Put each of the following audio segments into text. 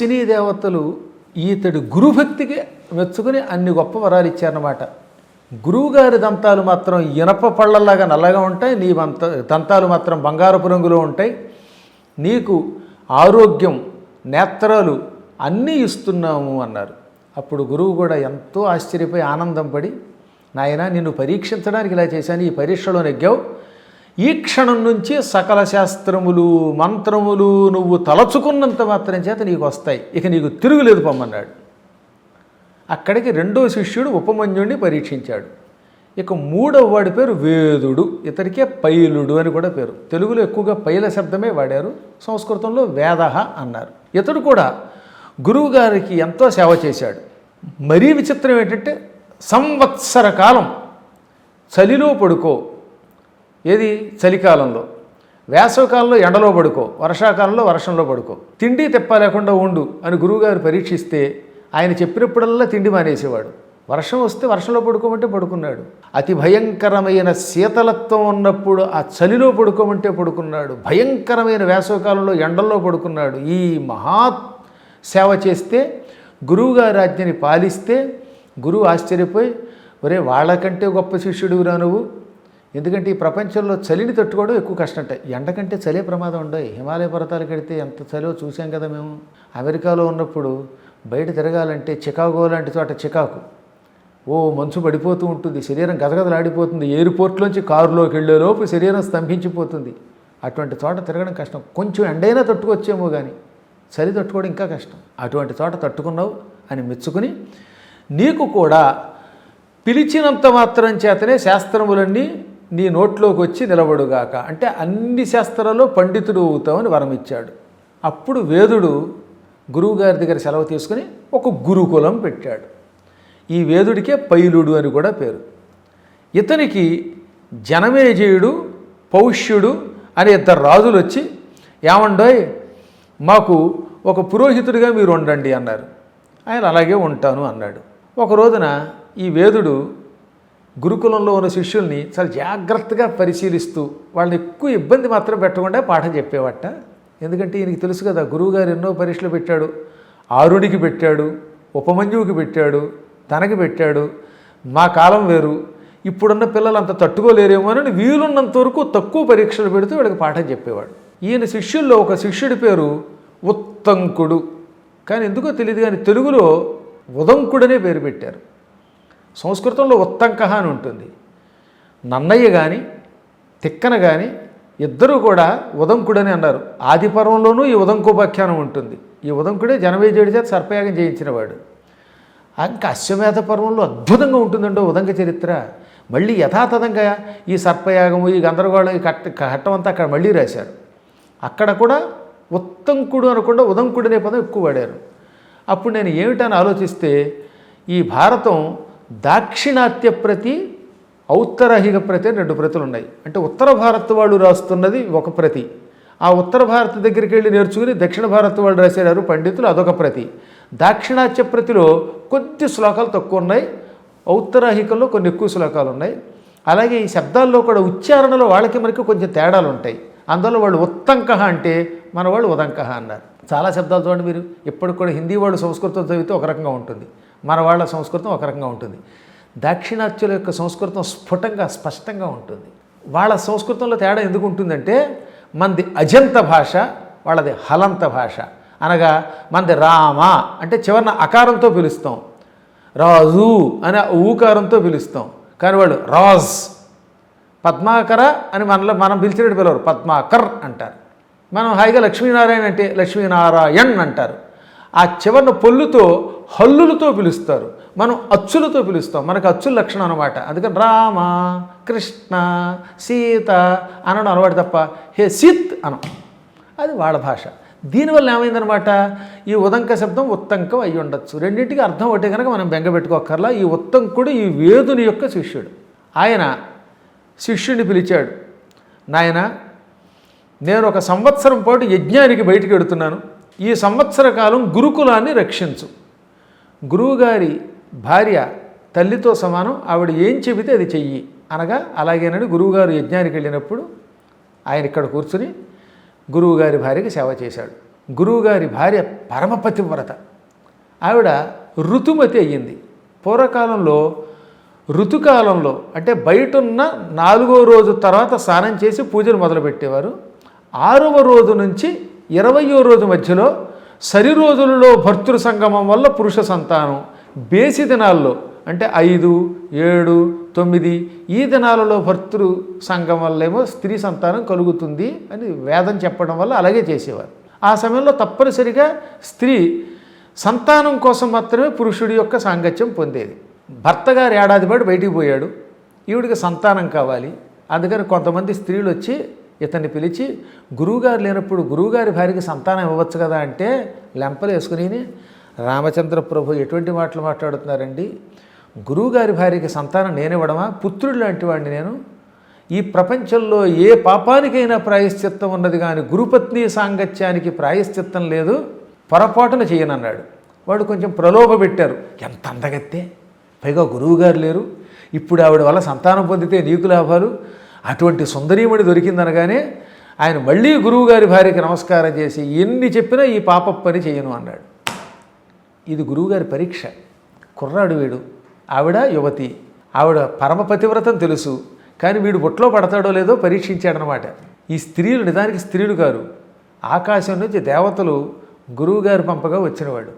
అశ్వినీ దేవతలు ఈతడి గురుభక్తికి మెచ్చుకుని అన్ని గొప్ప వరాలు ఇచ్చారన్నమాట. గురువుగారి దంతాలు మాత్రం ఇనప పళ్ళల్లాగా నల్లగా ఉంటాయి నీ దంత దంతాలు మాత్రం బంగారపు రంగులో ఉంటాయి. నీకు ఆరోగ్యం నేత్రాలు అన్నీ ఇస్తున్నాము అన్నారు. అప్పుడు గురువు కూడా ఎంతో ఆశ్చర్యపోయి ఆనందం పడి నాయన నిన్ను పరీక్షించడానికి ఇలా చేశాను ఈ పరీక్షలో నెగ్గావు. ఈ క్షణం నుంచి సకల శాస్త్రములు మంత్రములు నువ్వు తలచుకున్నంత మాత్రం చేత నీకు వస్తాయి. ఇక నీకు తిరుగులేదు పొమ్మన్నాడు. అక్కడికి రెండో శిష్యుడు ఉపమన్యుడిని పరీక్షించాడు. ఇక మూడవ వాడి పేరు వేదుడు ఇతనికే పైలుడు అని కూడా పేరు. తెలుగులో ఎక్కువగా పైల శబ్దమే వాడారు సంస్కృతంలో వేదహ అన్నారు. ఇతడు కూడా గురువుగారికి ఎంతో సేవ చేశాడు. మరీ విచిత్రం ఏంటంటే సంవత్సర కాలం చలిలో పడుకో ఏది? చలికాలంలో. వేసవకాలంలో ఎండలో పడుకో వర్షాకాలంలో వర్షంలో పడుకో. తిండి తెప్ప లేకుండా ఉండు అని గురువుగారు పరీక్షిస్తే ఆయన చెప్పినప్పుడల్లా తిండి మానేసేవాడు. వర్షం వస్తే వర్షంలో పడుకోమంటే పడుకున్నాడు. అతి భయంకరమైన శీతలత్వం ఉన్నప్పుడు ఆ చలిలో పడుకోమంటే పడుకున్నాడు. భయంకరమైన వేసవకాలంలో ఎండల్లో పడుకున్నాడు. ఈ మహా సేవ చేస్తే గురువుగారి ఆజ్ఞని పాలిస్తే గురువు ఆశ్చర్యపోయి ఒరే వాళ్ళకంటే గొప్ప శిష్యుడు నువ్వు. ఎందుకంటే ఈ ప్రపంచంలో చలిని తట్టుకోవడం ఎక్కువ కష్టం ఎండ ఎండకంటే చలే ప్రమాదం ఉండవు హిమాలయ పర్వతాలకు వెడితే ఎంత చలో చూసాం కదా మేము. అమెరికాలో ఉన్నప్పుడు బయట తిరగాలంటే చికాగో లాంటి చోట చికాకు. ఓ మంచు పడిపోతూ ఉంటుంది. శరీరం గదగదలాడిపోతుంది. ఎయిర్పోర్ట్లోంచి కారులోకి వెళ్ళేలోపు శరీరం స్తంభించిపోతుంది. అటువంటి చోట తిరగడం కష్టం. కొంచెం ఎండైనా తట్టుకొచ్చేమో కానీ చలి తట్టుకోవడం ఇంకా కష్టం. అటువంటి చోట తట్టుకున్నావు అని మెచ్చుకుని నీకు కూడా పిలిచినంత మాత్రం చేతనే శాస్త్రములన్నీ నీ నోట్లోకి వచ్చి నిలబడుగాక. అంటే అన్ని శాస్త్రాల్లో పండితుడు అవుతామని వరం ఇచ్చాడు. అప్పుడు వేదుడు గురువుగారి దగ్గర సెలవు తీసుకుని ఒక గురుకులం పెట్టాడు. ఈ వేదుడికే పైలుడు అని కూడా పేరు. ఇతనికి జనమేజయుడు పౌష్యుడు అనే ఇద్దరు రాజులు వచ్చి ఏమండోయ్ మాకు ఒక పురోహితుడిగా మీరు ఉండండి అన్నారు. ఆయన అలాగే ఉంటాను అన్నాడు. ఒక రోజున ఈ వేదుడు గురుకులంలో ఉన్న శిష్యుల్ని చాలా జాగ్రత్తగా పరిశీలిస్తూ వాళ్ళని ఎక్కువ ఇబ్బంది మాత్రం పెట్టకుండా పాఠం చెప్పేవాట. ఎందుకంటే ఈయనకి తెలుసు కదా గురువుగారు ఎన్నో పరీక్షలు పెట్టాడు. ఆరుడికి పెట్టాడు ఉపమంజువుకి పెట్టాడు తనకి పెట్టాడు. మా కాలం వేరు. ఇప్పుడున్న పిల్లలు అంత తట్టుకోలేరేమో అని వీలున్నంత వరకు తక్కువ పరీక్షలు పెడుతూ వీళ్ళకి పాఠం చెప్పేవాడు. ఈయన శిష్యుల్లో ఒక శిష్యుడి పేరు ఉత్తంకుడు. కానీ ఎందుకో తెలియదు కానీ తెలుగులో ఉదంకుడనే పేరు పెట్టారు. సంస్కృతంలో ఉత్తంకహ అని ఉంటుంది. నన్నయ్య కానీ తిక్కన కానీ ఇద్దరూ కూడా ఉదంకుడని అన్నారు. ఆదిపర్వంలోనూ ఈ ఉదంకోపాఖ్యానం ఉంటుంది. ఈ ఉదంకుడే జనమేజయుడి చేత సర్పయాగం చేయించినవాడు. ఇంకా అశ్వమేధ పర్వంలో అద్భుతంగా ఉంటుందండో ఉదంక చరిత్ర. మళ్ళీ యథాతథంగా ఈ సర్పయాగము ఈ గందరగోళం ఈ కట్ట కట్టం అంతా అక్కడ మళ్ళీ రాశారు. అక్కడ కూడా ఉత్తంకుడు అనకుండా ఉదంకుడు అనే పదం ఎక్కువ వాడారు. అప్పుడు నేను ఏమిటని ఆలోచిస్తే ఈ భారతం దాక్షిణాత్య ప్రతి ఔత్తరాహిక ప్రతి అని రెండు ప్రతులు ఉన్నాయి. అంటే ఉత్తర భారత్ వాళ్ళు రాస్తున్నది ఒక ప్రతి. ఆ ఉత్తర భారత దగ్గరికి వెళ్ళి నేర్చుకుని దక్షిణ భారత్ వాళ్ళు రాసేవారు పండితులు అదొక ప్రతి. దాక్షిణాత్య ప్రతిలో కొద్ది శ్లోకాలు తక్కువ ఉన్నాయి. ఔత్తరాహికంలో కొన్ని ఎక్కువ శ్లోకాలు ఉన్నాయి. అలాగే ఈ శబ్దాల్లో కూడా ఉచ్చారణలో వాళ్ళకి మనకి కొంచెం తేడాలు ఉంటాయి. అందులో వాళ్ళు ఉత్తంకహ అంటే మన వాళ్ళు ఉదంకహ అన్నారు. చాలా శబ్దాలు చూడండి మీరు. ఇప్పటికి కూడా హిందీ వాళ్ళు సంస్కృతం చదివితే ఒక రకంగా ఉంటుంది. మన వాళ్ళ సంస్కృతం ఒక రకంగా ఉంటుంది. దాక్షిణాత్యుల యొక్క సంస్కృతం స్ఫుటంగా స్పష్టంగా ఉంటుంది. వాళ్ళ సంస్కృతంలో తేడా ఎందుకు ఉంటుందంటే మనది అజంత భాష వాళ్ళది హలంత భాష. అనగా మనది రామ అంటే చివరిన అకారంతో పిలుస్తాం. రాజు అనే ఊకారంతో పిలుస్తాం. కానీ వాళ్ళు రాజ్ పద్మాకర అని మనలో మనం పిలిచినట్టు పిలవరు. పద్మాకర్ అంటారు. మనం హాయిగా లక్ష్మీనారాయణ అంటే లక్ష్మీనారాయణ్ అంటారు. ఆ చివరిన పొల్లుతో హల్లులతో పిలుస్తారు. మనం అచ్చులతో పిలుస్తాం. మనకు అచ్చుల లక్షణం అనమాట అందుకని రామ కృష్ణ సీత అనడం అనవాడు తప్ప హే సీత్ అనం. అది వాళ్ళ భాష. దీనివల్ల ఏమైందనమాట ఈ ఉదంక శబ్దం ఉత్తంకం అయి ఉండొచ్చు. రెండింటికి అర్థం ఒకటే కనుక మనం బెంగపెట్టుకోకర్లా ఈ ఉత్తంకుడు ఈ వేదుని యొక్క శిష్యుడు. ఆయన శిష్యుడిని పిలిచాడు. నాయన నేను ఒక సంవత్సరం పాటు యజ్ఞానికి బయటికి వెడుతున్నాను. ఈ సంవత్సర కాలం గురుకులాన్ని రక్షించు. గురువుగారి భార్య తల్లితో సమానం ఆవిడ ఏం చెబితే అది చెయ్యి అనగా అలాగేనని గురువుగారు యజ్ఞానికి వెళ్ళినప్పుడు ఆయన ఇక్కడ కూర్చుని గురువుగారి భార్యకి సేవ చేశాడు. గురువుగారి భార్య పరమపతివ్రత. ఆవిడ ఋతుమతి అయ్యింది. పూర్వకాలంలో ఋతుకాలంలో అంటే బయట ఉన్న నాలుగో రోజు తర్వాత స్నానం చేసి పూజలు మొదలుపెట్టేవారు. ఆరవ రోజు నుంచి ఇరవయో రోజు మధ్యలో సరి రోజులలో భర్తృ సంగమం వల్ల పురుష సంతానం. బేసి దినాల్లో అంటే ఐదు ఏడు తొమ్మిది ఈ దినాలలో భర్తృ సంఘం వల్లేమో స్త్రీ సంతానం కలుగుతుంది అని వేదం చెప్పడం వల్ల అలాగే చేసేవారు. ఆ సమయంలో తప్పనిసరిగా స్త్రీ సంతానం కోసం మాత్రమే పురుషుడి యొక్క సాంగత్యం పొందేది. భర్త గారు ఏడాది పాటు బయటికి పోయాడు. ఈవిడికి సంతానం కావాలి. అందుకని కొంతమంది స్త్రీలు వచ్చి ఇతన్ని పిలిచి గురువుగారు లేనప్పుడు గురువుగారి భార్యకి సంతానం ఇవ్వచ్చు కదా అంటే లెంపలు వేసుకుని రామచంద్ర ప్రభు ఎటువంటి మాటలు మాట్లాడుతున్నారండి? గురువుగారి భార్యకి సంతానం నేనివ్వడమా పుత్రుడు లాంటి వాడిని నేను. ఈ ప్రపంచంలో ఏ పాపానికైనా ప్రాయశ్చిత్తం ఉన్నది కానీ గురుపత్ని సాంగత్యానికి ప్రాయశ్చిత్తం లేదు. పొరపాటున చేయనన్నాడు. వాడు కొంచెం ప్రలోభ పెట్టారు. ఎంత అందగత్తే? పైగా గురువుగారు లేరు. ఇప్పుడు ఆవిడ వల్ల సంతానం పొందితే నీకు లాభాలు. అటువంటి సుందరీమణి దొరికిందనగానే ఆయన మళ్ళీ గురువుగారి భార్యకి నమస్కారం చేసి ఎన్ని చెప్పినా ఈ పాప పని చేయను అన్నాడు. ఇది గురువుగారి పరీక్ష. కుర్రాడు వీడు. ఆవిడ యువతి. ఆవిడ పరమపతివ్రతం తెలుసు. కానీ వీడు బొట్లో పడతాడో లేదో పరీక్షించాడనమాట. ఈ స్త్రీలు నిజానికి స్త్రీలు గారు ఆకాశం నుంచి దేవతలు గురువుగారు పంపగా వచ్చినవాడు.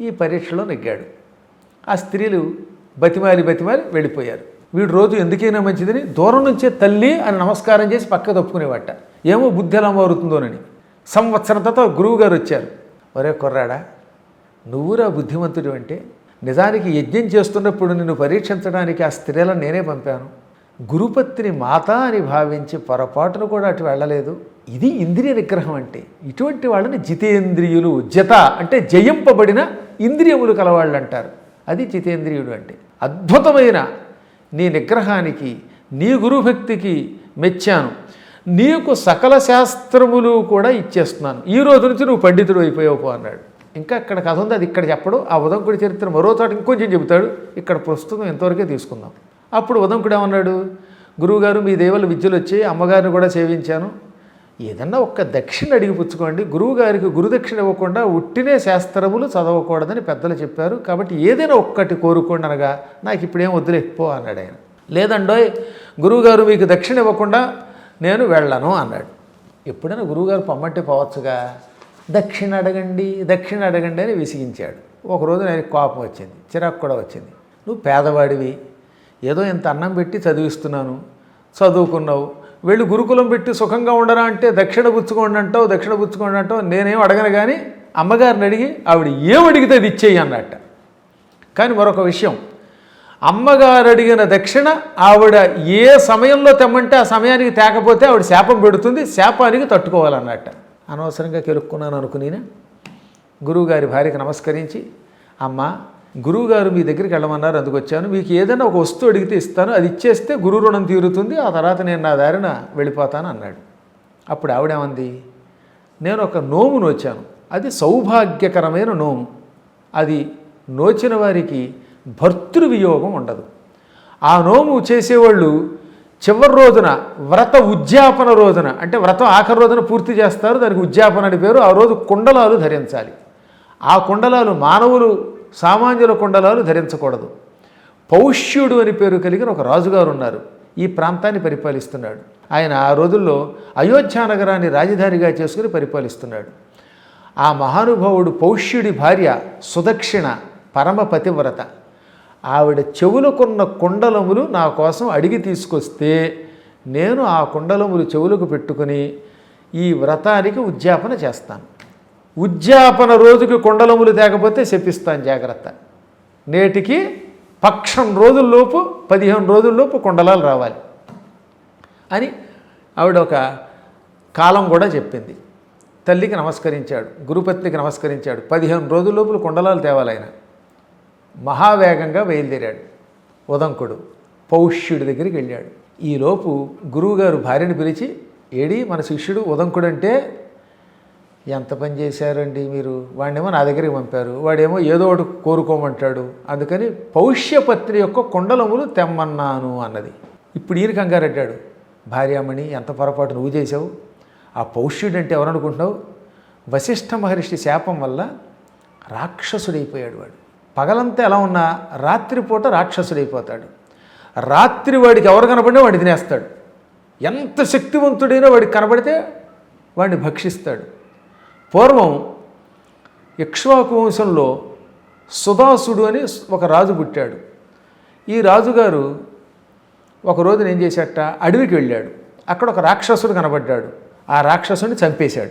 ఈ పరీక్షలో నెగ్గాడు. ఆ స్త్రీలు బతిమాలి బతిమాలి వెళ్ళిపోయారు. వీడు రోజు ఎందుకైనా మంచిదని దూరం నుంచే తల్లి అని నమస్కారం చేసి పక్క తప్పుకునేవాట. ఏమో బుద్ధి ఎలా మారుతుందోనని. సంవత్సరం తర్వాత గురువు గారు వచ్చారు. ఒరే కుర్రాడా నువ్వురా బుద్ధిమంతుడు అంటే నిజానికి యజ్ఞం చేస్తున్నప్పుడు నిన్ను పరీక్షించడానికి ఆ స్త్రీలను నేనే పంపాను. గురుపత్ని మాత అని భావించి పొరపాటును కూడా అటు వెళ్ళలేదు. ఇది ఇంద్రియ నిగ్రహం అంటే. ఇటువంటి వాళ్ళని జితేంద్రియులు జత అంటే జయింపబడిన ఇంద్రియములు కలవాళ్ళు అంటారు అది జితేంద్రియుడు అంటే. అద్భుతమైన నీ నిగ్రహానికి నీ గురుభక్తికి మెచ్చాను. నీకు సకల శాస్త్రములు కూడా ఇచ్చేస్తున్నాను. ఈ రోజు నుంచి నువ్వు పండితుడు అయిపోయావు అన్నాడు. ఇంకా ఇక్కడ కథ ఉంది అది ఇక్కడ చెప్పడు. ఆ ఉదంకుడి చరిత్ర మరో చోట ఇంకొంచెం చెబుతాడు. ఇక్కడ ప్రస్తుతం ఎంతవరకే తీసుకుందాం. అప్పుడు ఉదంకుడు ఏమన్నాడు? గురువుగారు మీ దేవుల విద్యలు వచ్చి అమ్మగారిని కూడా సేవించాను. ఏదన్నా ఒక్క దక్షిణ అడిగి పుచ్చుకోండి. గురువుగారికి గురుదక్షిణ ఇవ్వకుండా ఉట్టినే శాస్త్రములు చదవకూడదని పెద్దలు చెప్పారు. కాబట్టి ఏదైనా ఒక్కటి కోరుకోండి అనగా నాకు ఇప్పుడేం వద్దులే పో అన్నాడు ఆయన. లేదండోయ్ గురువుగారు మీకు దక్షిణ ఇవ్వకుండా నేను వెళ్ళను అన్నాడు. ఎప్పుడైనా గురువుగారు పొమ్మంటే పోవచ్చుగా దక్షిణ అడగండి దక్షిణ అడగండి అని విసిగించాడు. ఒకరోజు ఆయనకి కోపం వచ్చింది చిరాకు కూడా వచ్చింది. నువ్వు పేదవాడివి ఏదో ఇంత అన్నం పెట్టి చదివిస్తున్నాను చదువుకున్నావు వెళ్ళి గురుకులం పెట్టి సుఖంగా ఉండరా అంటే దక్షిణ పుచ్చుకోండి అంటావు దక్షిణ పుచ్చుకోండి అంటావు. నేనేం అడగను కానీ అమ్మగారిని అడిగి ఆవిడ ఏం అడిగితే అది ఇచ్చేయి అన్నట్ట. కానీ మరొక విషయం అమ్మగారు అడిగిన దక్షిణ ఆవిడ ఏ సమయంలో తెమ్మంటే ఆ సమయానికి తేకపోతే ఆవిడ శాపం పెడుతుంది శాపానికి తట్టుకోవాలన్నట్ట. అనవసరంగా కెలుక్కున్నాను అనుకుని గురువుగారి భార్యకి నమస్కరించి అమ్మ గురువుగారు మీ దగ్గరికి వెళ్ళమన్నారు అందుకు వచ్చాను. మీకు ఏదైనా ఒక వస్తువు అడిగితే ఇస్తాను అది ఇచ్చేస్తే గురు రుణం తీరుతుంది ఆ తర్వాత నేను నా దారిన వెళ్ళిపోతాను అన్నాడు. అప్పుడు ఆవిడేమంది నేను ఒక నోము నోచాను. అది సౌభాగ్యకరమైన నోము. అది నోచిన వారికి భర్తృ వియోగం ఉండదు. ఆ నోము చేసేవాళ్ళు చివరి రోజున వ్రత ఉద్యాపన రోజున అంటే వ్రతం ఆఖరి రోజున పూర్తి చేస్తారు దానికి ఉద్యాపన అని పేరు ఆ రోజు కుండలాలు ధరించాలి. ఆ కుండలాలు మానవులు సామాన్యుల కుండలాలు ధరించకూడదు. పౌష్యుడు అని పేరు కలిగిన ఒక రాజుగారు ఉన్నారు. ఈ ప్రాంతాన్ని పరిపాలిస్తున్నాడు. ఆయన ఆ రోజుల్లో అయోధ్య నగరాన్ని రాజధానిగా చేసుకుని పరిపాలిస్తున్నాడు. ఆ మహానుభావుడు పౌష్యుడి భార్య సుదక్షిణ పరమ పతివ్రత. ఆవిడ చెవులకున్న కుండలములు నా కోసం అడిగి తీసుకొస్తే నేను ఆ కుండలములు చెవులకు పెట్టుకుని ఈ వ్రతానికి ఉద్యాపన చేస్తాను. ఉద్యాపన రోజుకి కుండలములు తేకపోతే శపిస్తాను జాగ్రత్త. నేటికి పక్షం రోజుల్లోపు పదిహేను రోజుల్లోపు కుండలాలు రావాలి అని ఆవిడ ఒక కాలం కూడా చెప్పింది. తల్లికి నమస్కరించాడు గురుపత్నికి నమస్కరించాడు. పదిహేను రోజుల లోపల కుండలాలు తేవాలి ఆయన. మహావేగంగా బయలుదేరాడు. ఉదంకుడు పౌష్యుడి దగ్గరికి వెళ్ళాడు. ఈలోపు గురువుగారు భార్యను పిలిచి ఏడి మన శిష్యుడు ఉదంకుడు అంటే ఎంత పని చేశారండి మీరు? వాడినేమో నా దగ్గరికి పంపారు. వాడేమో ఏదో ఒకటి కోరుకోమంటాడు. అందుకని పౌష్యపత్రి యొక్క కుండలములు తెమ్మన్నాను అన్నది. ఇప్పుడు ఈయన కంగారెడ్డాడు. భార్యామణి ఎంత పొరపాటు నువ్వు చేసావు ఆ పౌష్యుడు అంటే ఎవరనుకుంటున్నావు వశిష్ఠ మహర్షి శాపం వల్ల రాక్షసుడైపోయాడు వాడు. పగలంతా ఎలా ఉన్నా రాత్రిపూట రాక్షసుడైపోతాడు. రాత్రి వాడికి ఎవరు కనపడినా వాడిని తినేస్తాడు. ఎంత శక్తివంతుడైనా వాడికి కనబడితే వాడిని భక్షిస్తాడు. పూర్వం ఇక్ష్వాకు వంశంలో సుదాసుడు అని ఒక రాజు పుట్టాడు. ఈ రాజుగారు ఒక రోజున ఏం చేశాట అడవికి వెళ్ళాడు. అక్కడ ఒక రాక్షసుడు కనబడ్డాడు. ఆ రాక్షసుడిని చంపేశాడు.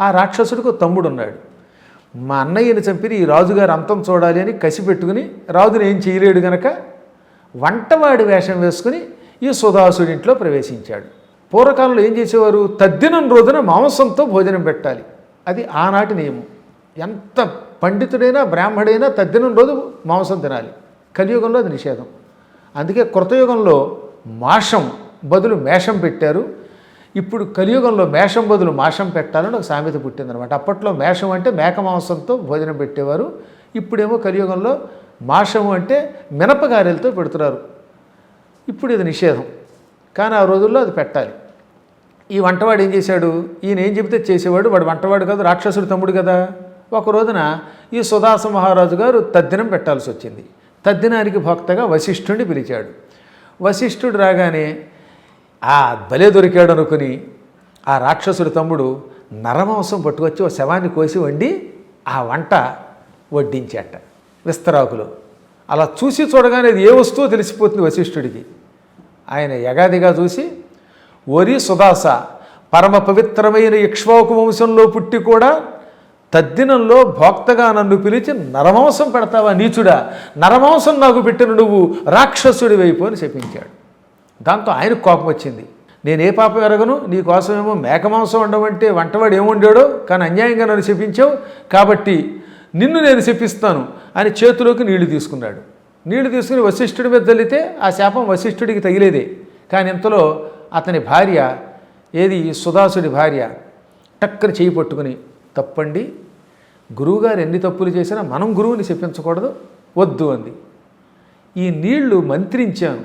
ఆ రాక్షసుడికి ఒక తమ్ముడు ఉన్నాడు. మా అన్నయ్యని చంపి ఈ రాజుగారు అంతం చూడాలి అని కసి పెట్టుకుని రాజుని ఏం చేయలేడు గనక వంటవాడి వేషం వేసుకుని ఈ సుధాసుడింట్లో ప్రవేశించాడు. పూర్వకాలంలో ఏం చేసేవారు? తద్దినం రోజున మాంసంతో భోజనం పెట్టాలి. అది ఆనాటి నియమం. ఎంత పండితుడైనా బ్రాహ్మడైనా తద్దినం రోజు మాంసం తినాలి. కలియుగంలో అది నిషేధం. అందుకే కృతయుగంలో మాషం బదులు మేషం పెట్టారు. ఇప్పుడు కలియుగంలో మేషం బదులు మాషం పెట్టాలని ఒక సామెత పుట్టిందనమాట. అప్పట్లో మేషం అంటే మేక మాంసంతో భోజనం పెట్టేవారు. ఇప్పుడేమో కలియుగంలో మాషము అంటే మినపగారెలతో పెడుతున్నారు. ఇప్పుడు ఇది నిషేధం. కానీ ఆ రోజుల్లో అది పెట్టాలి. ఈ వంటవాడు ఏం చేశాడు? ఈయన ఏం చెబితే చేసేవాడు? వాడు వంటవాడు కాదు రాక్షసుడు తమ్ముడు కదా. ఒక రోజున ఈ సుదాస మహారాజు గారు తద్దినం పెట్టాల్సి వచ్చింది. తద్దినానికి భక్తగా వశిష్ఠుడిని పిలిచాడు. వశిష్ఠుడు రాగానే ఆ బలే దొరికాడు అనుకుని ఆ రాక్షసుడి తమ్ముడు నరమాంసం పట్టుకొచ్చి ఓ శవాన్ని కోసి వండి ఆ వంట వడ్డించాట విస్తరాకులు. అలా చూసి చూడగానే అది ఏ వస్తువు తెలిసిపోతుంది వశిష్ఠుడికి. ఆయన యగాదిగా చూసి ఒరి సుదాస పరమ పవిత్రమైన ఇక్ష్వాకు వంశంలో పుట్టి కూడా తద్దినంలో భోక్తగా నన్ను పిలిచి నరమాంసం పెడతావా నీచుడా? నరమాంసం నాకు పెట్టిన నువ్వు రాక్షసుడి వైపు అని చెప్పించాడు దాంతో ఆయనకు కోపం వచ్చింది. నేను ఏ పాపం ఎరగను? నీ కోసమేమో మేక మాంసం వండమంటే వంటవాడు ఏముండాడో? కానీ అన్యాయంగా నన్ను చెప్పించావు కాబట్టి నిన్ను నేను శపిస్తాను అని చేతిలోకి నీళ్ళు తీసుకున్నాడు. నీళ్ళు తీసుకుని వశిష్ఠుడి మీద తల్లితే ఆ శాపం వశిష్ఠుడికి తగిలేదే. కానీ ఇంతలో అతని భార్య ఏది? సుదాసుడి భార్య. టక్కన చేయి పట్టుకుని తప్పండి గురువుగారు ఎన్ని తప్పులు చేసినా మనం గురువుని చెప్పించకూడదు వద్దు అంది. ఈ నీళ్ళు మంత్రించాను.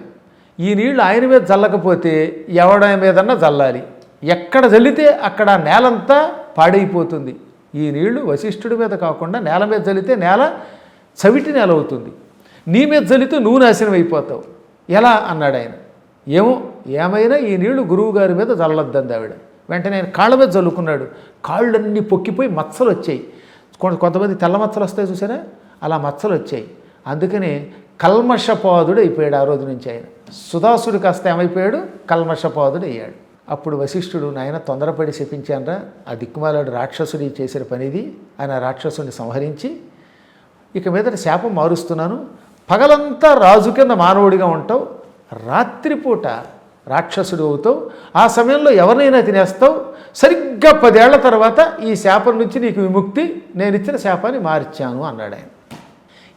ఈ నీళ్ళు ఆయన మీద చల్లకపోతే ఎవడ మీదన్నా చల్లాలి ఎక్కడ చల్లితే అక్కడ నేలంతా పాడైపోతుంది. ఈ నీళ్ళు వశిష్ఠుడి మీద కాకుండా నేల మీద చల్లితే నేల చవిటి నేల అవుతుంది. నీ మీద చల్లితే నువ్వు నాశనం అయిపోతావు. ఎలా? అన్నాడు ఆయన ఏమో ఏమైనా ఈ నీళ్ళు గురువు గారి మీద చల్లొద్దంది ఆవిడ. వెంటనే ఆయన కాళ్ళ మీద చల్లుకున్నాడు కాళ్ళన్నీ పొక్కిపోయి మచ్చలు వచ్చాయి. కొంతమంది తెల్ల మచ్చలు వస్తాయి చూసారా? అలా మచ్చలు వచ్చాయి. అందుకని కల్మషపాదుడు అయిపోయాడు ఆ రోజు నుంచి ఆయన. సుధాసుడు కాస్త ఏమైపోయాడు? కల్మషపాదుడు అయ్యాడు. అప్పుడు వశిష్ఠుడు నాయన తొందరపడి శపించానరా. ఆ దిక్కుమాలాడు రాక్షసుడి చేసిన పనిది. ఆయన రాక్షసుని రాక్షసుడిని సంహరించి ఇక మీదట శాపం మారుస్తున్నాను. పగలంతా రాజు కింద మానవుడిగా ఉంటావు. రాత్రిపూట రాక్షసుడు అవుతావు. ఆ సమయంలో ఎవరినైనా తినేస్తావు. సరిగ్గా పదేళ్ళ తర్వాత ఈ శాపం నుంచి నీకు విముక్తి నేను ఇచ్చిన శాపాన్ని మార్చాను అన్నాడు ఆయన.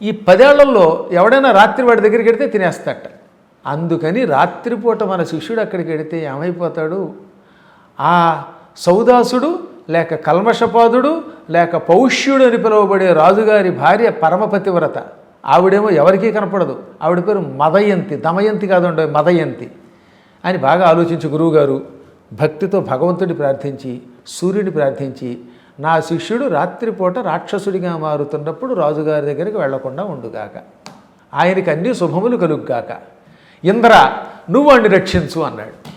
ఈ పదేళ్ళలో ఎవడైనా రాత్రి వాడి దగ్గరికి వెడితే తినేస్తాట. అందుకని రాత్రిపూట మన శిష్యుడు అక్కడికి వెడితే ఏమైపోతాడు? ఆ సౌదాసుడు లేక కల్మషపాదుడు లేక పౌష్యుడు అని పిలువబడే రాజుగారి భార్య పరమపతివ్రత. ఆవిడేమో ఎవరికీ కనపడదు. ఆవిడ పేరు మదయంతి. దమయంతి కాదు మదయంతి. అని బాగా ఆలోచించి గురువుగారు. భక్తితో భగవంతుడిని ప్రార్థించి సూర్యుడిని ప్రార్థించి నా శిష్యుడు రాత్రిపూట రాక్షసుడిగా మారుతున్నప్పుడు రాజుగారి దగ్గరికి వెళ్ళకుండా ఉండుగాక. ఆయనకి అన్ని శుభములు కలుగుగాక. ఇంద్ర నువ్వు వాడిని రక్షించు అన్నాడు.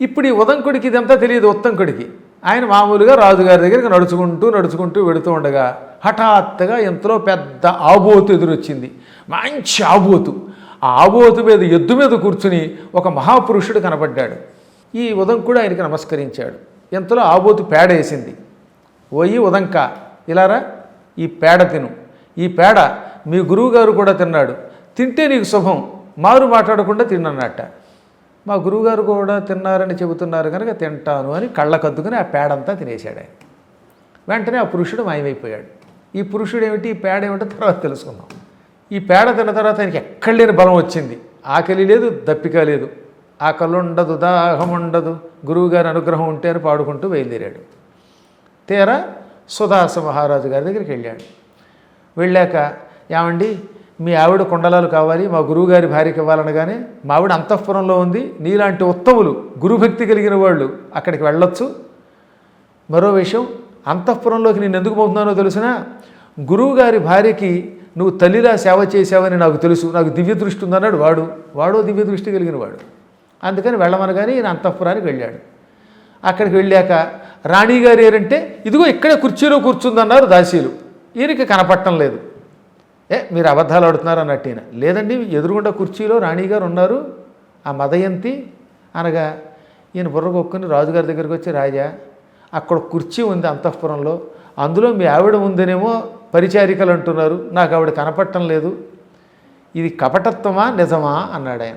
ఇప్పుడు ఈ ఉదంకుడికి ఇదంతా తెలియదు ఉత్తంకుడికి. ఆయన మామూలుగా రాజుగారి దగ్గరికి నడుచుకుంటూ నడుచుకుంటూ వెడుతూ ఉండగా హఠాత్తుగా ఎంతలో పెద్ద ఆబోతు ఎదురొచ్చింది. మంచి ఆబోతు. ఆబోతు మీద ఎద్దు మీద కూర్చుని ఒక మహాపురుషుడు కనపడ్డాడు ఈ ఉదంకుడు ఆయనకి నమస్కరించాడు. ఎంతలో ఆబోతు పేడ వేసింది. ఓయి ఉదంక ఇలారా? ఈ పేడ తిను. ఈ పేడ మీ గురువుగారు కూడా తిన్నాడు. తింటే నీకు శుభం. మారు మాట్లాడకుండా తిన్నన్నట్ట. మా గురువుగారు కూడా తిన్నారని చెబుతున్నారు కనుక తింటాను అని కళ్ళకద్దుకుని ఆ పేడంతా తినేశాడు ఆయన. వెంటనే ఆ పురుషుడు మాయమైపోయాడు. ఈ పురుషుడు ఏమిటి? ఈ పేడ ఏమిటో తర్వాత తెలుసుకుందాం. ఈ పేడ తిన్న తర్వాత ఆయనకి ఎక్కడ లేని బలం వచ్చింది. ఆకలి లేదు దప్పిక లేదు. ఆకలి ఉండదు దాహం ఉండదు గురువుగారి అనుగ్రహం ఉంటే అని పాడుకుంటూ బయలుదేరాడు. తీరా సుదాస మహారాజు గారి దగ్గరికి వెళ్ళాడు. వెళ్ళాక ఏమండి మీ ఆవిడ కుండలాలు కావాలి మా గురువుగారి భార్యకి ఇవ్వాలనగానే మా ఆవిడ అంతఃపురంలో ఉంది నీలాంటి ఉత్తములు గురుభక్తి కలిగిన వాళ్ళు అక్కడికి వెళ్ళొచ్చు. మరో విషయం అంతఃపురంలోకి నేను ఎందుకు పోతున్నానో తెలిసినా గురువుగారి భార్యకి నువ్వు తల్లిలా సేవ చేసావని నాకు తెలుసు నాకు దివ్య దృష్టి ఉందన్నాడు వాడు. వాడో దివ్య దృష్టి కలిగిన వాడు. అందుకని వెళ్ళమనగానే ఈయన అంతఃపురానికి వెళ్ళాడు. అక్కడికి వెళ్ళాక రాణిగారు ఏరంటే ఇదిగో ఇక్కడే కుర్చీలో కూర్చుందన్నారు దాసీలు. ఈయనకి కనపడటం లేదు. ఏ మీరు అబద్ధాలు ఆడుతున్నారు అన్నట్టు ఈయన. లేదండి ఎదురుగుండా కుర్చీలో రాణిగారు ఉన్నారు ఆ మదయంతి అనగా ఈయన బుర్రగొక్కుని రాజుగారి దగ్గరికి వచ్చి రాజా అక్కడ కుర్చీ ఉంది అంతఃపురంలో అందులో మీ ఆవిడ ఉందనేమో పరిచారికలు అంటున్నారు నాకు ఆవిడ కనపడటం లేదు. ఇది కపటత్వమా నిజమా? అన్నాడు ఆయన.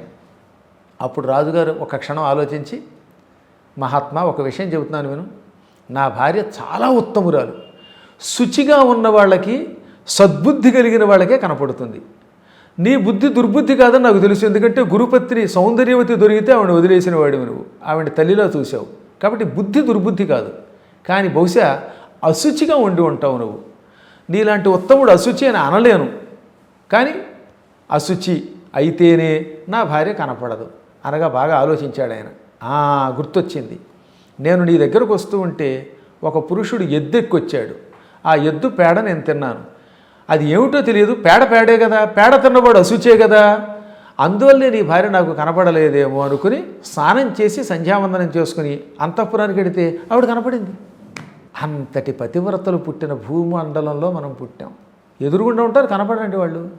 అప్పుడు రాజుగారు ఒక క్షణం ఆలోచించి మహాత్మా ఒక విషయం చెబుతున్నాను విను. నా భార్య చాలా ఉత్తమురాలు. శుచిగా ఉన్న వాళ్ళకి సద్బుద్ధి కలిగిన వాళ్ళకే కనపడుతుంది. నీ బుద్ధి దుర్బుద్ధి కాదని నాకు తెలుసు. ఎందుకంటే గురుపత్ని సౌందర్యవతి దొరికితే ఆవిడ వదిలేసిన వాడివి నువ్వు. ఆవిడ తల్లిలో చూసావు కాబట్టి బుద్ధి దుర్బుద్ధి కాదు. కానీ బహుశా అశుచిగా ఉండి ఉంటావు నువ్వు. నీలాంటి ఉత్తముడు అశుచి అని అనలేను. కానీ అశుచి అయితేనే నా భార్య కనపడదు అనగా బాగా ఆలోచించాడు ఆయన. గుర్తొచ్చింది. నేను నీ దగ్గరకు వస్తూ ఉంటే ఒక పురుషుడు ఎద్దెక్కొచ్చాడు. ఆ ఎద్దు పేడ నేను తిన్నాను. అది ఏమిటో తెలియదు. పేడ పేడే కదా. పేడ తిన్నవాడు అశుచే కదా. అందువల్లే నీ భార్య నాకు కనపడలేదేమో అనుకుని స్నానం చేసి సంధ్యావందనం చేసుకుని అంతఃపురానికి వెడితే ఆవిడ కనపడింది. అంతటి పతివ్రతలు పుట్టిన భూమండలంలో మనం పుట్టాం. ఎదురుగుండా ఉంటారు కనపడండి వాళ్ళు.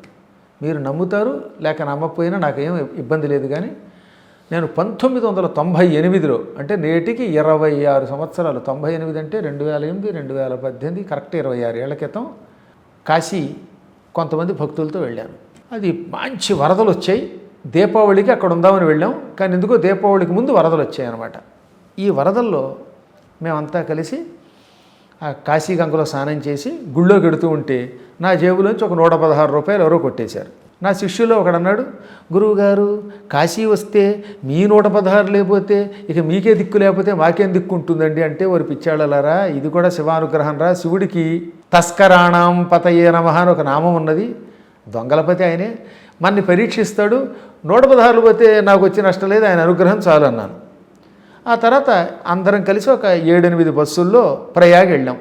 మీరు నమ్ముతారు లేక నమ్మకపోయినా నాకేం ఇబ్బంది లేదు కానీ నేను పంతొమ్మిది వందల తొంభై ఎనిమిదిలో అంటే నేటికి ఇరవై ఆరు సంవత్సరాలు తొంభై ఎనిమిది అంటే రెండు వేల ఎనిమిది రెండు వేల పద్దెనిమిది కరెక్ట్ ఇరవై ఆరు ఏళ్ళ క్రితం కాశీ కొంతమంది భక్తులతో వెళ్ళాను. అది మంచి వరదలు వచ్చాయి. దీపావళికి అక్కడ ఉందామని వెళ్ళాం కానీ ఎందుకో దీపావళికి ముందు వరదలు వచ్చాయి అనమాట ఈ వరదల్లో మేమంతా కలిసి ఆ కాశీగంగలో స్నానం చేసి గుళ్ళో గెడుతూ ఉంటే నా జేబులోంచి ఒక నూట పదహారు రూపాయలు ఎవరో కొట్టేశారు. నా శిష్యులో ఒకడు అన్నాడు గురువుగారు కాశీ వస్తే మీ నూట పదహారు లేకపోతే ఇక మీకే దిక్కు లేకపోతే మాకేం దిక్కు ఉంటుందండి? అంటే వారి పిచ్చాళ్ళలారా ఇది కూడా శివానుగ్రహం రా శివుడికి. తస్కరాణం పతయే నమః అని ఒక నామం ఉన్నది. దొంగలపతి ఆయనే మన్ని పరీక్షిస్తాడు నూట పదహారులు పోతే నాకు వచ్చే నష్టం లేదు ఆయన అనుగ్రహం చాలు అన్నాను. ఆ తర్వాత అందరం కలిసి ఒక ఏడెనిమిది బస్సుల్లో ప్రయాగ వెళ్ళాం.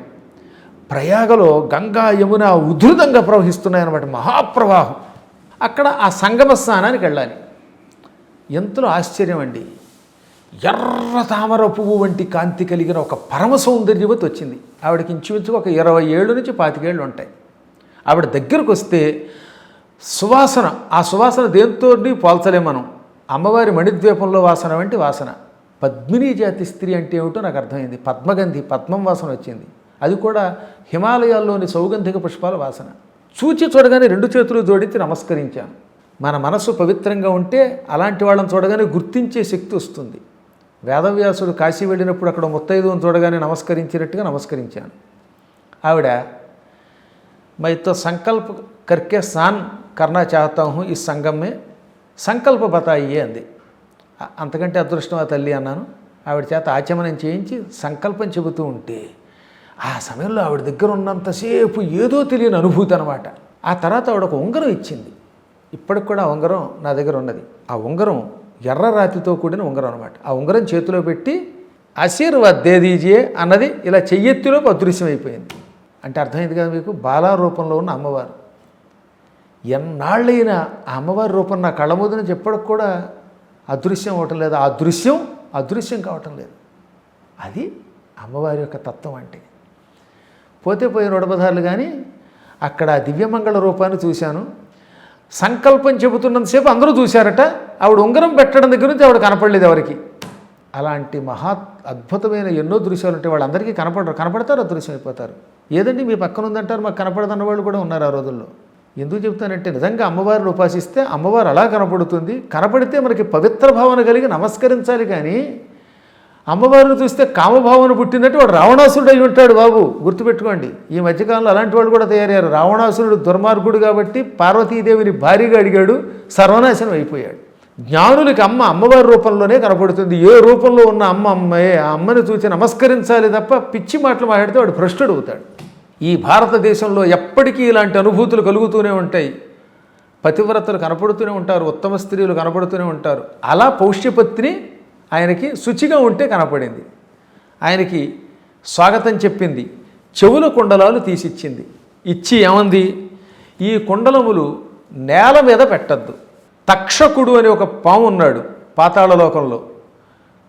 ప్రయాగలో గంగా యమున ఉధృతంగా ప్రవహిస్తున్నాయన్నమాట మహాప్రవాహం. అక్కడ ఆ సంగమ స్నానానికి వెళ్ళాలి. ఎంతలో ఆశ్చర్యం అండి. ఎర్ర తామర పువ్వు వంటి కాంతి కలిగిన ఒక పరమ సౌందర్యవతి వచ్చింది. ఆవిడకి ఇంచుమించు ఒక ఇరవై ఏళ్ళు నుంచి పాతికేళ్ళు ఉంటాయి. ఆవిడ దగ్గరకు వస్తే సువాసన ఆ సువాసన దేంతో పోల్చలేం మనం. అమ్మవారి మణిద్వీపంలో వాసన వంటి వాసన. పద్మిని జాతి స్త్రీ అంటే ఏమిటో నాకు అర్థమైంది. పద్మగంధి పద్మం వాసన వచ్చింది. అది కూడా హిమాలయాల్లోని సౌగంధిక పుష్పాల వాసన. చూచి చూడగానే రెండు చేతులు జోడించి నమస్కరించాను. మన మనస్సు పవిత్రంగా ఉంటే అలాంటి వాళ్ళని చూడగానే గుర్తించే శక్తి వస్తుంది. వేదవ్యాసుడు కాశీ వెళ్ళినప్పుడు అక్కడ ముత్తైదువుని చూడగానే నమస్కరించినట్టుగా నమస్కరించాను. ఆవిడ మైతో సంకల్ప కర్కే సాన్ కర్ణా చాహతాహు ఈ సంఘమే సంకల్ప బతాయి అంది. అంతకంటే అదృష్టం ఆ తల్లి అన్నాను. ఆవిడ చేత ఆచమనం చేయించి సంకల్పం చెబుతూ ఉంటే ఆ సమయంలో ఆవిడ దగ్గర ఉన్నంతసేపు ఏదో తెలియని అనుభూతి అనమాట ఆ తర్వాత ఆవిడ ఒక ఉంగరం ఇచ్చింది. ఇప్పటికి కూడా ఆ ఉంగరం నా దగ్గర ఉన్నది. ఆ ఉంగరం ఎర్ర రాతితో కూడిన ఉంగరం అనమాట ఆ ఉంగరం చేతిలో పెట్టి ఆశీర్వాద్ దేదీజే అన్నది ఇలా చెయ్యెత్తిలోకి అదృశ్యం అయిపోయింది అంటే అర్థమైంది కదా మీకు? బాలా రూపంలో ఉన్న అమ్మవారు. ఎన్నాళ్ళైనా ఆ అమ్మవారి రూపం నా కళ్ళ ముందు కూడా అదృశ్యం అవటం లేదు. ఆ దృశ్యం అదృశ్యం కావటం లేదు. అది అమ్మవారి యొక్క తత్వం అంటే. పోతే పోయిన నూటపదార్లు కానీ అక్కడ దివ్యమంగళ రూపాన్ని చూశాను. సంకల్పం చెబుతున్నంతసేపు అందరూ చూశారట. ఆవిడ ఉంగరం పెట్టడం దగ్గర నుంచి ఆవిడ కనపడలేదు ఎవరికి. అలాంటి మహా అద్భుతమైన ఎన్నో దృశ్యాలు ఉంటాయి వాళ్ళందరికీ కనపడరు. కనపడతారు అదృశ్యం అయిపోతారు ఏదండి మీ పక్కన ఉందంటారు? మాకు కనపడదన్న వాళ్ళు కూడా ఉన్నారు ఆ రోజుల్లో. ఎందుకు చెప్తానంటే నిజంగా అమ్మవారిని ఉపాసిస్తే అమ్మవారు అలా కనపడుతుంది. కనపడితే మనకి పవిత్ర భావన కలిగి నమస్కరించాలి కానీ అమ్మవారిని చూస్తే కామభావన పుట్టినట్టు వాడు రావణాసురుడు అయి ఉంటాడు బాబు. గుర్తుపెట్టుకోండి. ఈ మధ్యకాలంలో అలాంటి వాళ్ళు కూడా తయారయ్యారు. రావణాసురుడు దుర్మార్గుడు కాబట్టి పార్వతీదేవిని భారీగా అడిగాడు. సర్వనాశనం అయిపోయాడు. జ్ఞానులకి అమ్మ అమ్మవారి రూపంలోనే కనపడుతుంది. ఏ రూపంలో ఉన్న అమ్మ అమ్మాయే ఆ అమ్మని చూసి నమస్కరించాలి తప్ప పిచ్చి మాటలు మాట్లాడితే వాడు భ్రష్టుడు అవుతాడు. ఈ భారతదేశంలో ఎప్పటికీ ఇలాంటి అనుభూతులు కలుగుతూనే ఉంటాయి. పతివ్రతలు కనపడుతూనే ఉంటారు ఉత్తమ స్త్రీలు కనపడుతూనే ఉంటారు. అలా పౌష్యపత్ని ఆయనకి శుచిగా ఉంటే కనపడింది. ఆయనకి స్వాగతం చెప్పింది చెవుల కుండలాలు తీసిచ్చింది. ఇచ్చి ఏమంది? ఈ కుండలములు నేల మీద పెట్టద్దు. తక్షకుడు అని ఒక పాము ఉన్నాడు పాతాళలోకంలో.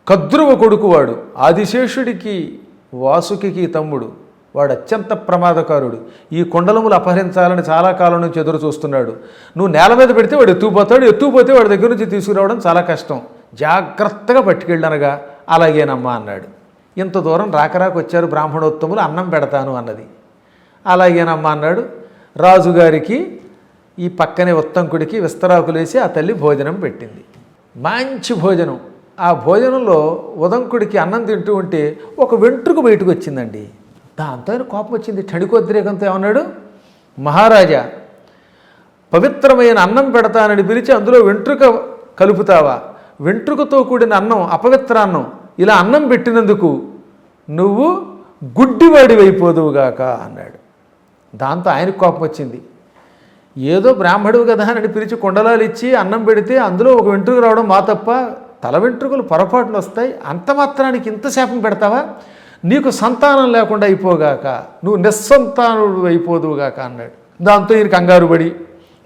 కద్రువ కొడుకువాడు ఆదిశేషుడికి వాసుకి తమ్ముడు. వాడు అత్యంత ప్రమాదకారుడు. ఈ కుండలములు అపహరించాలని చాలా కాలం నుంచి ఎదురు చూస్తున్నాడు. నువ్వు నేల మీద పెడితే వాడు ఎత్తుకుపోతాడు ఎత్తుకుపోతే వాడి దగ్గర నుంచి తీసుకురావడం చాలా కష్టం. జాగ్రత్తగా పట్టుకెళ్ళనగా అలాగేనమ్మా అన్నాడు. ఇంత దూరం రాకరాకు వచ్చారు బ్రాహ్మణోత్తములు అన్నం పెడతాను అన్నది. అలాగేనమ్మా అన్నాడు. రాజుగారికి ఈ పక్కనే ఉత్తంకుడికి విస్తరాకులేసి ఆ తల్లి భోజనం పెట్టింది. మంచి భోజనం. ఆ భోజనంలో ఉదంకుడికి అన్నం తింటూ ఉంటే ఒక వెంట్రుకు బయటకు వచ్చిందండి. దాంతో ఆయన కోపం వచ్చింది. క్షణికోద్రేకంతో ఏమన్నాడు? మహారాజా పవిత్రమైన అన్నం పెడతానని పిలిచి అందులో వెంట్రుక కలుపుతావా? వెంట్రుకతో కూడిన అన్నం అపవిత్ర అన్నం ఇలా అన్నం పెట్టినందుకు నువ్వు గుడ్డివాడివైపోదువుగాక అన్నాడు. దాంతో ఆయనకు కోపం వచ్చింది. ఏదో బ్రాహ్మడు కదా అని పిలిచి కుండలాలు ఇచ్చి అన్నం పెడితే అందులో ఒక వెంట్రుక రావడం మా తప్ప తల వెంట్రుకలు పొరపాటున వస్తాయి. అంత మాత్రానికి ఇంత శాపం పెడతావా? నీకు సంతానం లేకుండా అయిపోగాక నువ్వు నిస్సంతానుడు అయిపోదువుగాక అన్నాడు. దాంతో ఈయన కంగారు పడి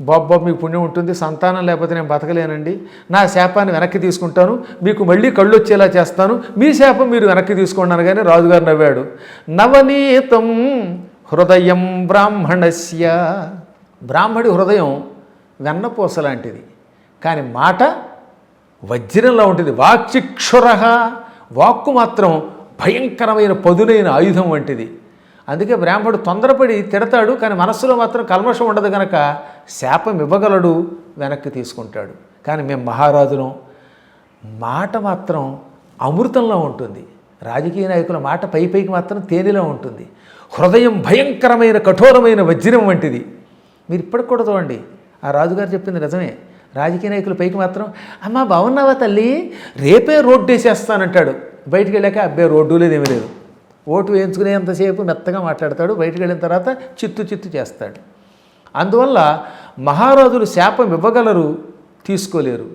బాబు మీకు పుణ్యం ఉంటుంది సంతానం లేకపోతే నేను బతకలేనండి. నా శాపాన్ని వెనక్కి తీసుకుంటాను మీకు మళ్ళీ కళ్ళు వచ్చేలా చేస్తాను. మీ శాపం మీరు వెనక్కి తీసుకోండి అనగానే రాజుగారు నవ్వాడు. నవనీతం హృదయం బ్రాహ్మణస్య. బ్రాహ్మడి హృదయం వెన్నపూస లాంటిది కానీ మాట వజ్రంలో ఉంటుంది. వాక్చిక్షుర వాక్కు మాత్రం భయంకరమైన పదునైన ఆయుధం వంటిది. అందుకే బ్రాహ్మడు తొందరపడి తిడతాడు కానీ మనస్సులో మాత్రం కల్మషం ఉండదు గనక శాపం ఇవ్వగలడు వెనక్కి తీసుకుంటాడు. కానీ మేము మహారాజును మాట మాత్రం అమృతంలో ఉంటుంది. రాజకీయ నాయకుల మాట పై పైకి మాత్రం తేనెలో ఉంటుంది. హృదయం భయంకరమైన కఠోరమైన వజ్రం వంటిది. మీరు ఇప్పటికి కూడా చూడండి ఆ రాజుగారు చెప్పింది నిజమే. రాజకీయ నాయకుల పైకి మాత్రం అమ్మా బాగున్నావా తల్లి? రేపే రోడ్డు వేసేస్తానంటాడు బయటికి వెళ్ళాక అబ్బాయి రోడ్డు లేదేమీ లేదు. ఓటు వేయించుకునేంతసేపు మెత్తగా మాట్లాడతాడు. బయటికి వెళ్ళిన తర్వాత చిత్తు చిత్తు చేస్తాడు. అందువల్ల మహారాజులు శాపం ఇవ్వగలరు తీసుకోలేరు.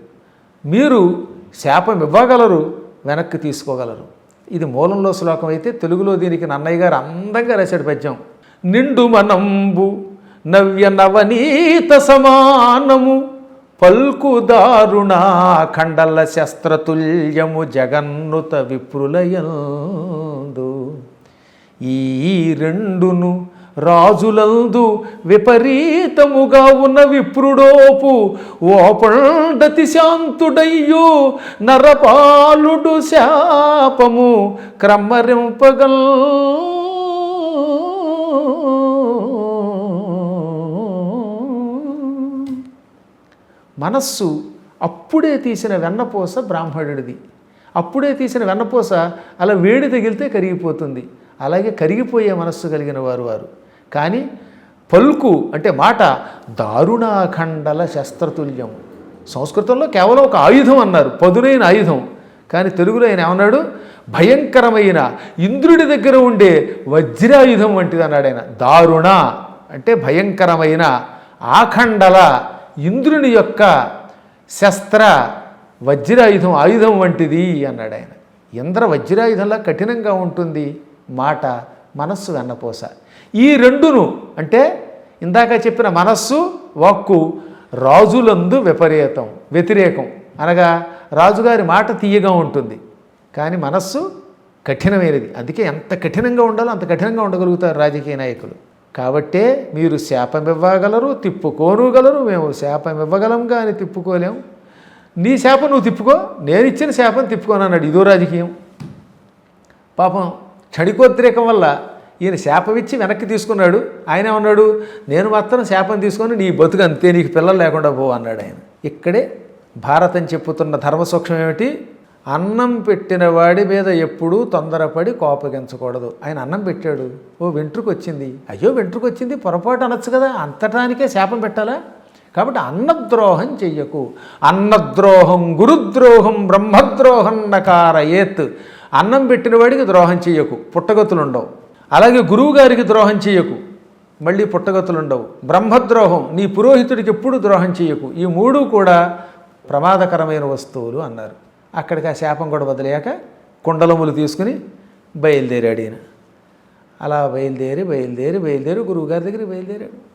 మీరు శాపం ఇవ్వగలరు వెనక్కి తీసుకోగలరు. ఇది మూలంలో శ్లోకం అయితే తెలుగులో దీనికి నన్నయ్య గారు అందంగా రాశాడు పద్యం. నిండు మనంబు నవ్య నవనీత సమానము. పల్కు దారుణ ఖండల శస్త్రతుల్యము జగన్నుత విప్రులయందు. ఈ రెండును రాజులందు విపరీతముగా ఉన్న విప్రుడోపు ఓపండతి శాంతుడయ్యో నరపాలుడు శాపము క్రమరింపగల్ మనస్సు అప్పుడే తీసిన వెన్నపూస బ్రాహ్మణుడిది. అప్పుడే తీసిన వెన్నపూస అలా వేడి తగిలితే కరిగిపోతుంది. అలాగే కరిగిపోయే మనస్సు కలిగిన వారు వారు. కానీ పలుకు అంటే మాట దారుణాఖండల శస్త్రతుల్యం. సంస్కృతంలో కేవలం ఒక ఆయుధం అన్నారు పదునైన ఆయుధం. కానీ తెలుగులో ఆయన ఏమన్నాడు? భయంకరమైన ఇంద్రుడి దగ్గర ఉండే వజ్రాయుధం వంటిది అన్నాడు ఆయన. దారుణ అంటే భయంకరమైన ఆఖండల ఇంద్రుని యొక్క శస్త్ర వజ్రాయుధం ఆయుధం వంటిది అన్నాడు ఆయన. ఇంద్ర వజ్రాయుధంలా కఠినంగా ఉంటుంది మాట మనస్సు వెన్నపోస. ఈ రెండును అంటే ఇందాక చెప్పిన మనస్సు వాక్కు రాజులందు విపరీతం వ్యతిరేకం. అనగా రాజుగారి మాట తీయగా ఉంటుంది. కానీ మనస్సు కఠినమైనది. అందుకే ఎంత కఠినంగా ఉండాలో అంత కఠినంగా ఉండగలుగుతారు రాజకీయ నాయకులు. కాబట్టే మీరు శాపం ఇవ్వగలరు తిప్పుకోనుగలరు మేము శాపం ఇవ్వగలం కానీ తిప్పుకోలేము నీ శాపం నువ్వు తిప్పుకో నేను ఇచ్చిన శాపం తిప్పుకోను అన్నాడు ఇదో రాజకీయం. పాపం క్షణికోద్రేకం వల్ల ఈయన శాపం ఇచ్చి వెనక్కి తీసుకున్నాడు. ఆయన ఏమన్నాడు? నేను మాత్రం శాపం తీసుకొని నీ బతుకు అంతే నీకు పిల్లలు లేకుండా పో అన్నాడు ఆయన. ఇక్కడే భారతం చెప్పుతున్న ధర్మ సూక్ష్మం ఏమిటి? అన్నం పెట్టిన వాడి మీద ఎప్పుడూ తొందరపడి కోపగించకూడదు. ఆయన అన్నం పెట్టాడు. ఓ వెంట్రుకు వచ్చింది అయ్యో వెంట్రుకు వచ్చింది పొరపాటు అనొచ్చు కదా. అంతటానికే శాపం పెట్టాలా? కాబట్టి అన్నద్రోహం చెయ్యకు. అన్నద్రోహం గురుద్రోహం బ్రహ్మద్రోహం నకారయేత్. అన్నం పెట్టిన వాడికి ద్రోహం చెయ్యకు. పుట్టగతులు ఉండవు అలాగే గురువు గారికి ద్రోహం చెయ్యకు. మళ్ళీ పుట్టగతులు ఉండవు బ్రహ్మద్రోహం నీ పురోహితుడికి ఎప్పుడు ద్రోహం చెయ్యకు. ఈ మూడు కూడా ప్రమాదకరమైన వస్తువులు అన్నారు. అక్కడికి ఆ శాపం కూడా వదిలేయక కుండలములు తీసుకుని బయలుదేరాడు ఈయన. అలా బయలుదేరి బయలుదేరి బయలుదేరి గురువుగారి దగ్గరికి బయలుదేరాడు.